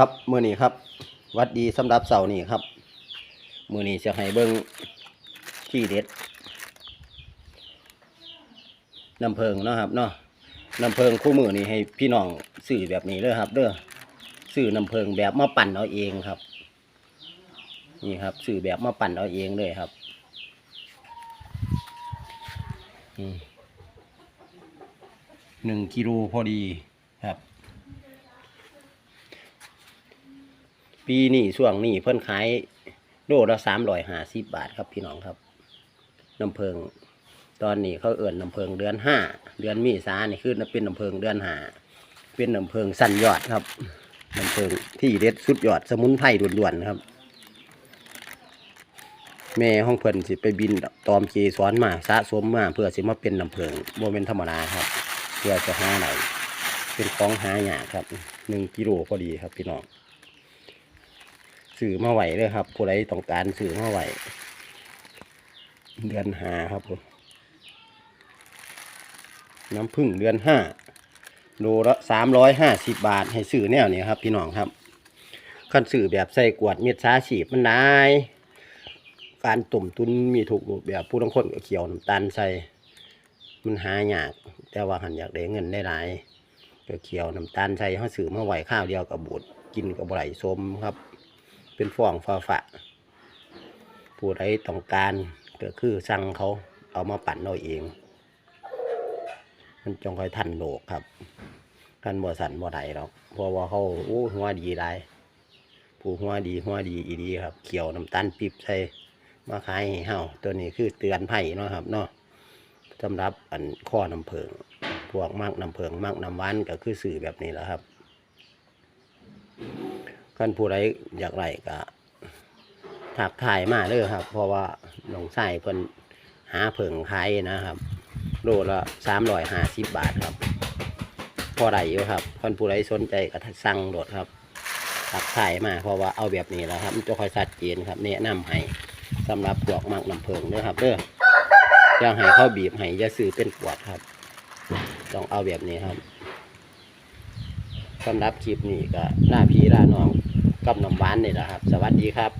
ครับมือนี้ครับ วัดดีสำหรับเสาร์นี้ครับ มือนี้จะให้เบิ้งที่เด็ดน้ำเพิงเนาะครับเนาะน้ำเพิงคู่มือนี้ให้พี่น้องสื่อแบบนี้เลยครับ เด้อสื่อน้ำเพิงแบบมาปั่นเอาเองครับ นี่ครับสื่อแบบมาปั่นเอาเองเลยครับหนึ่งกิโลพอดีครับ ปีนี้ช่วงนี้เพิ่นขายโลละสามร้อยห้าสิบบาทครับพี่น้องครับน้ำเพิง ตอนนี้เขาเอื่นน้ำเพิงเดือนห้าเดือนมีสานี่คือเป็นน้ำเพิงเดือนห้าเป็นน้ำเพิงสั้นยอดครับน้ำเพิงที่เด็ดสุดยอดสมุนไพรด่วนๆครับ แม่ห้องเพิ่นสิไปบินตอมเจสอนมาสะสมมาเพื่อสิมาเป็นน้ำเพิงโมเมนธรรมดาครับ เพื่อจะหาไหนเป็นของหายากครับหนึ่งกิโลพอดีครับพี่น้อง สื่อมาไหวเลยครับผู้ใดต้องการสื่อมาไหวเดือนหาครับผมน้ำผึ้งเดือนห้าโลละสามร้อยห้าสิบบาท ให้สื่อแนวนี้ครับ พี่น้องครับขั้นสื่อแบบใส่กวดเม็ดซาฉีบมันได้การตุ่มตุนมีถูกรูปแบบผู้ต้องคนก็เขียวน้ำตาลใส่มันหายาก แต่ว่าหันอยากได้เงินได้หลายก็เขียวน้ำตาลใส่เขาสื่อมาไหวข้าวเดียวกับบูดกินกับไหลสมครับ เป็นฟองฟ้าฝะผู้ใดต้องการก็คือสั่งเขาเอามาปั่นเอาเอง มันจงคอยทันโลกครับกันบ่สันบ่ไดหรอกเพราะว่าเขาโอ้หัวดีได้ผู้หัวดีหัวดีอีดีครับ เขียวน้ำตาลปิบใส่มาขายให้เฮาตัวนี้คือเตือนไผ่เนาะครับเนาะสำหรับอันข้อน้ำเพิงพวกมากน้ำเพิงมากน้ำหวานก็คือสื่อแบบนี้แหละครับ กันผู้ใดอยากไรก็ถักถ่ายมาเลยครับ เพราะว่าหนองไส้เพิ่นหาเผิงขายนะครับโลละสามร้อยห้าสิบบาทครับ พอได้อยู่ครับคนผู้ใดสนใจก็สั่งโดดครับถักถ่ายมาเพราะว่าเอาแบบนี้แล้วครับมันจะค่อยชัดเจนครับแนะนำให้สำหรับพวกมักน้ำเพิงเด้อครับเด้ออย่าให้เข้าบีบให้อย่าซื้อเป็นขวดครับ ต้องเอาแบบนี้ครับ สำหรับคลิปนี้ก็ล่าพี่ล่าน้องกับน้ำหวานนี่แหละครับ สวัสดีครับ